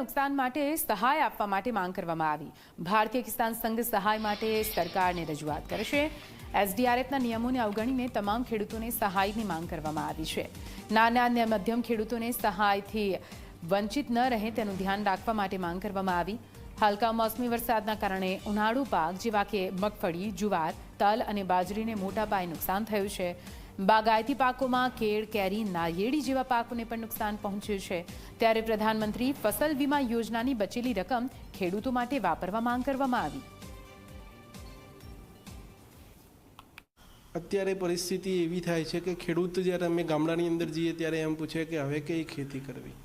નુકસાન માટે સહાય આપવા માટે માંગ કરવામાં આવી. ભારતીય કિસાન સંઘ સહાય માટે સરકારને રજૂઆત કરશે એસડીઆરએફના નિયમોને અવગણીને તમામ ખેડૂતોને સહાયની માંગ કરવામાં આવી છે. નાના અને મધ્યમ ખેડૂતોને સહાયથી વંચિત ન રહે તેનું ધ્યાન રાખવા માટે માંગ કરવામાં આવી. હાલકા મોસમી વરસાદના કારણે ઉનાળુ પાક જેવા કે મગફળી, જુવાર, તલ અને બાજરીને મોટા પાયે નુકસાન થયું છે. બાગાયતી પાકોમાં કેળ, કેરી નાળિયેરી જેવા પાકોને પણ નુકસાન પહોંચ્યું છે. ત્યારે પ્રધાનમંત્રી ફસલ વીમા યોજનાની બચેલી રકમ ખેડૂતો માટે વાપરવા માંગ કરવામાં આવી. અત્યારે પરિસ્થિતિ એવી થાય છે કે ખેડૂત જ્યારે અમે ગામડાની અંદર જઈએ ત્યારે એમ પૂછે કે હવે કઈ ખેતી કરવી?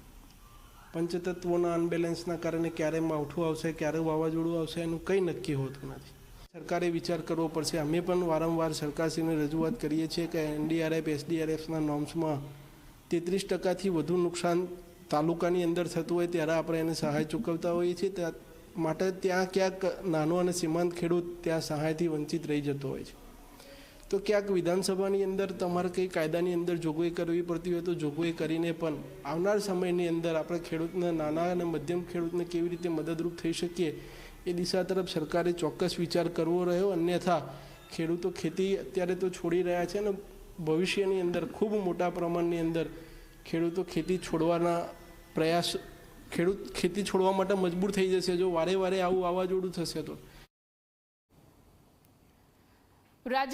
પંચતત્વોના અનબેલેન્સના કારણે ક્યારે માવઠું આવશે, ક્યારે વાવાઝોડું આવશે એનું કંઈ નક્કી હોતું નથી. સરકારે વિચાર કરવો પડશે. અમે પણ વારંવાર સરકારશ્રીને રજૂઆત કરીએ છીએ કે એનડીઆરએફ એસડીઆરએફના નોર્મ્સમાં તેત્રીસ ટકાથી વધુ નુકસાન તાલુકાની અંદર થતું હોય ત્યારે આપણે એને સહાય ચૂકવતા હોઈએ છીએ. માટે ત્યાં ક્યાંક નાનો અને સીમાંત ખેડૂત ત્યાં સહાયથી વંચિત રહી જતો હોય છે. તો ક્યાંક વિધાનસભાની અંદર તમારે કંઈ કાયદાની અંદર જોગવાઈ કરવી પડતી હોય તો જોગવાઈ કરીને પણ આવનાર સમયની અંદર આપણે ખેડૂતને, નાના અને મધ્યમ ખેડૂતને કેવી રીતે મદદરૂપ થઈ શકીએ એ દિશા તરફ સરકારે ચોક્કસ વિચાર કરવો રહ્યો. અન્યથા ખેડૂતો ખેતી અત્યારે તો છોડી રહ્યા છે અને ભવિષ્યની અંદર, ખૂબ મોટા પ્રમાણની અંદર ખેડૂતો ખેતી છોડવાના પ્રયાસ, ખેડૂત ખેતી છોડવા માટે મજબૂર થઈ જશે. જો વારે વારે આવું વાવાઝોડું થશે તો. રાજ્ય